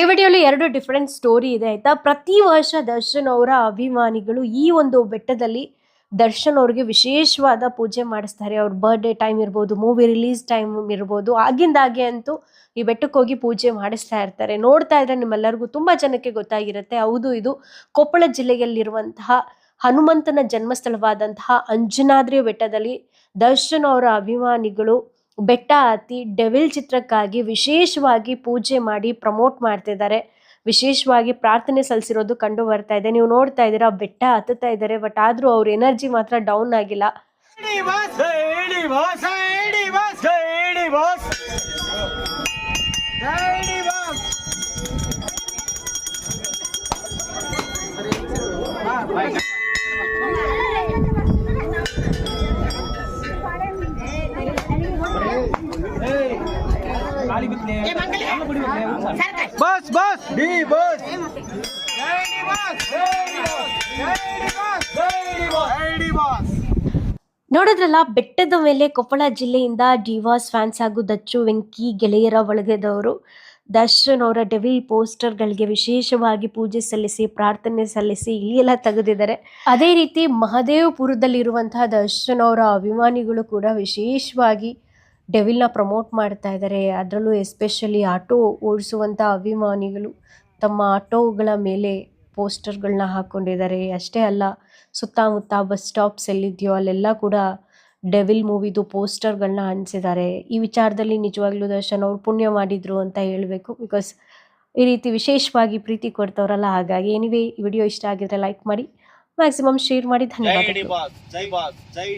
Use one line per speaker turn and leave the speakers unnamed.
ಈ ವಿಡಿಯೋಲಿ ಎರಡು ಡಿಫ್ರೆಂಟ್ ಸ್ಟೋರಿ ಇದೆ, ಆಯ್ತಾ? ಪ್ರತಿ ವರ್ಷ ದರ್ಶನ್ ಅವರ ಅಭಿಮಾನಿಗಳು ಈ ಒಂದು ಬೆಟ್ಟದಲ್ಲಿ ದರ್ಶನ್ ಅವ್ರಿಗೆ ವಿಶೇಷವಾದ ಪೂಜೆ ಮಾಡಿಸ್ತಾರೆ. ಅವ್ರ ಬರ್ಡೇ ಟೈಮ್ ಇರ್ಬೋದು ಮೂವಿ ರಿಲೀಸ್ ಟೈಮ್ ಇರ್ಬೋದು ಆಗಿಂದಾಗೆ ಅಂತೂ ಈ ಬೆಟ್ಟಕ್ಕೆ ಹೋಗಿ ಪೂಜೆ ಮಾಡಿಸ್ತಾ ಇರ್ತಾರೆ. ನೋಡ್ತಾ ಇದ್ರೆ ನಿಮ್ಮೆಲ್ಲರಿಗೂ ತುಂಬ ಜನಕ್ಕೆ ಗೊತ್ತಾಗಿರುತ್ತೆ. ಹೌದು, ಇದು ಕೊಪ್ಪಳ ಜಿಲ್ಲೆಯಲ್ಲಿರುವಂತಹ ಹನುಮಂತನ ಜನ್ಮಸ್ಥಳವಾದಂತಹ ಅಂಜನಾದ್ರಿ ಬೆಟ್ಟದಲ್ಲಿ ದರ್ಶನ್ ಅವರ ಅಭಿಮಾನಿಗಳು ಬೆಟ್ಟ ಹತ್ತಿ ಡೆವಿಲ್ ಚಿತ್ರಕ್ಕಾಗಿ ವಿಶೇಷವಾಗಿ ಪೂಜೆ ಮಾಡಿ ಪ್ರಮೋಟ್ ಮಾಡ್ತಿದ್ದಾರೆ. ವಿಶೇಷವಾಗಿ ಪ್ರಾರ್ಥನೆ ಸಲ್ಲಿಸಿರೋದು ಕಂಡು ಬರ್ತಾ ಇದೆ. ನೀವು ನೋಡ್ತಾ ಇದ್ದೀರಾ ಬೆಟ್ಟ ಹತ್ತುತ್ತಾ ಇದ್ದಾರೆ ಬಟ್ ಆದ್ರೂ ಅವ್ರ ಎನರ್ಜಿ ಮಾತ್ರ ಡೌನ್ ಆಗಿಲ್ಲ.
ಬಾಸ್ ಹೇಳಿ ಬಾಸ್. D boss.
ನೋಡಿದ್ರಲ್ಲ ಬೆಟ್ಟದ ಮೇಲೆ ಕೊಪ್ಪಳ ಜಿಲ್ಲೆಯಿಂದ ಡಿವಾಸ್ ಫ್ಯಾನ್ಸ್ ಹಾಗೂ ದಚ್ಚು ವೆಂಕಿ ಗೆಳೆಯರ ಒಳಗೆದವರು ದರ್ಶನ್ ಅವರ ಡೆವಿಲ್ ಪೋಸ್ಟರ್ಗಳಿಗೆ ವಿಶೇಷವಾಗಿ ಪೂಜೆ ಸಲ್ಲಿಸಿ ಪ್ರಾರ್ಥನೆ ಸಲ್ಲಿಸಿ ಇಲ್ಲಿ ಎಲ್ಲ ತೆಗೆದಿದ್ದಾರೆ. ಅದೇ ರೀತಿ ಮಹದೇವಪುರದಲ್ಲಿರುವಂತಹ ದರ್ಶನ್ ಅವರ ಅಭಿಮಾನಿಗಳು ಕೂಡ ವಿಶೇಷವಾಗಿ ಡೆವಿಲ್ನ ಪ್ರಮೋಟ್ ಮಾಡ್ತಾ ಇದ್ದಾರೆ. ಅದರಲ್ಲೂ ಎಸ್ಪೆಷಲಿ ಆಟೋ ಓಡಿಸುವಂಥ ಅಭಿಮಾನಿಗಳು ತಮ್ಮ ಆಟೋಗಳ ಮೇಲೆ ಪೋಸ್ಟರ್ಗಳನ್ನ ಹಾಕ್ಕೊಂಡಿದ್ದಾರೆ ಅಷ್ಟೇ ಅಲ್ಲ, ಸುತ್ತಮುತ್ತ ಬಸ್ ಸ್ಟಾಪ್ಸ್ ಎಲ್ಲಿದೆಯೋ ಅಲ್ಲೆಲ್ಲ ಕೂಡ ಡೆವಿಲ್ ಮೂವಿದು ಪೋಸ್ಟರ್ಗಳನ್ನ ಅಂಟಿಸಿದ್ದಾರೆ. ಈ ವಿಚಾರದಲ್ಲಿ ನಿಜವಾಗ್ಲೂ ದರ್ಶನ್ ಅವ್ರು ಪುಣ್ಯ ಮಾಡಿದ್ರು ಅಂತ ಹೇಳಬೇಕು. ಬಿಕಾಸ್ ಈ ರೀತಿ ವಿಶೇಷವಾಗಿ ಪ್ರೀತಿ ಕೊಡ್ತವ್ರಲ್ಲ, ಹಾಗಾಗಿ ಏನಿವೆ ಈ ವಿಡಿಯೋ ಇಷ್ಟ ಆಗಿದ್ರೆ ಲೈಕ್ ಮಾಡಿ ಮ್ಯಾಕ್ಸಿಮಮ್ ಶೇರ್ ಮಾಡಿ.
ಜೈ